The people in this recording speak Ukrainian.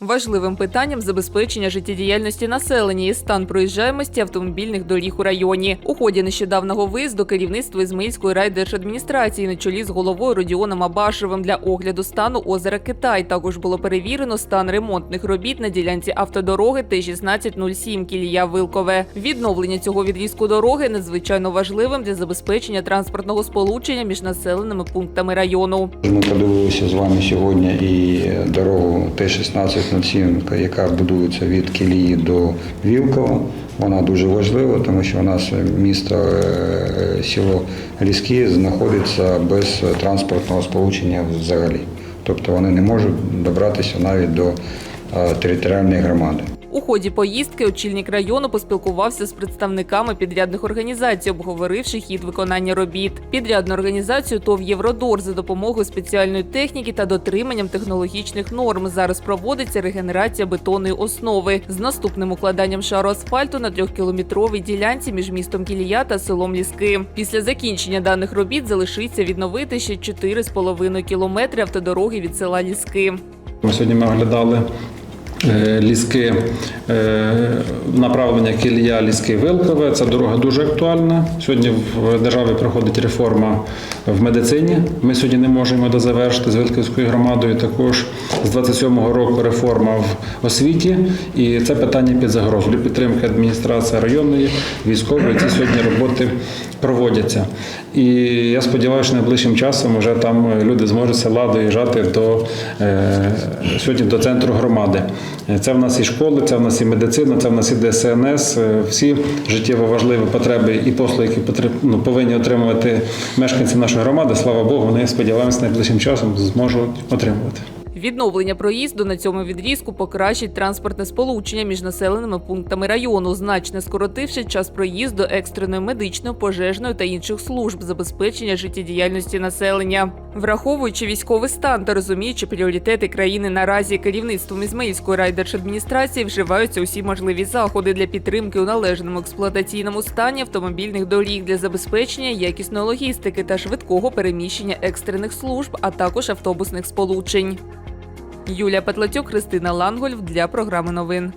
Важливим питанням забезпечення життєдіяльності населення є стан проїжджаємості автомобільних доріг у районі. У ході нещодавнього виїзду керівництво Ізмаїльської райдержадміністрації на чолі з головою Родіоном Абашевим для огляду стану озера Китай. Також було перевірено стан ремонтних робіт на ділянці автодороги Т-1607 Кілія Вилкове. Відновлення цього відрізку дороги надзвичайно важливим для забезпечення транспортного сполучення між населеними пунктами району. Ми подивилися з вами сьогодні і дорогу Т-1607, яка будується від Кілії до Вілкова. Вона дуже важлива, тому що у нас місто е, село Ліски знаходиться без транспортного сполучення взагалі. Тобто вони не можуть добратися навіть до е, територіальної громади. У ході поїздки очільник району поспілкувався з представниками підрядних організацій, обговоривши хід виконання робіт. Підрядну організацію ТОВ Євродор за допомогою спеціальної техніки та дотриманням технологічних норм зараз проводиться регенерація бетонної основи з наступним укладанням шару асфальту на трьохкілометровій ділянці між містом Кілія та селом Ліски. Після закінчення даних робіт залишиться відновити ще 4,5 кілометри автодороги від села Ліски. Сьогодні ми оглядали ліски е, направлення Кілія ліски Вилкове. Ця дорога дуже актуальна. Сьогодні в державі проходить реформа в медицині. Ми сьогодні не можемо дозавершити з Вилківською громадою. Також з 27-го року реформа в освіті. І це питання під загрозою. Для підтримки адміністрації районної, військової ці сьогодні роботи проводяться. І я сподіваюся, що найближчим часом вже там люди зможуть села доїжджати до е, сьогодні до центру громади. Е, Це в нас і школи, це в нас і медицина, це в нас і ДСНС. е, Всі життєво важливі потреби і послуги, які ну, повинні отримувати мешканці нашої громади. Слава Богу, вони сподіваємося, найближчим часом зможуть отримувати. Відновлення проїзду на цьому відрізку покращить транспортне сполучення між населеними пунктами району, значно скоротивши час проїзду екстреної медичної, пожежної та інших служб забезпечення життєдіяльності населення. Враховуючи військовий стан та розуміючи пріоритети країни наразі, керівництвом Ізмаїльської райдержадміністрації вживаються усі можливі заходи для підтримки у належному експлуатаційному стані автомобільних доріг для забезпечення якісної логістики та швидкого переміщення екстрених служб, а також автобусних сполучень. Юлія Петлатюк, Христина Лангольф для програми новин.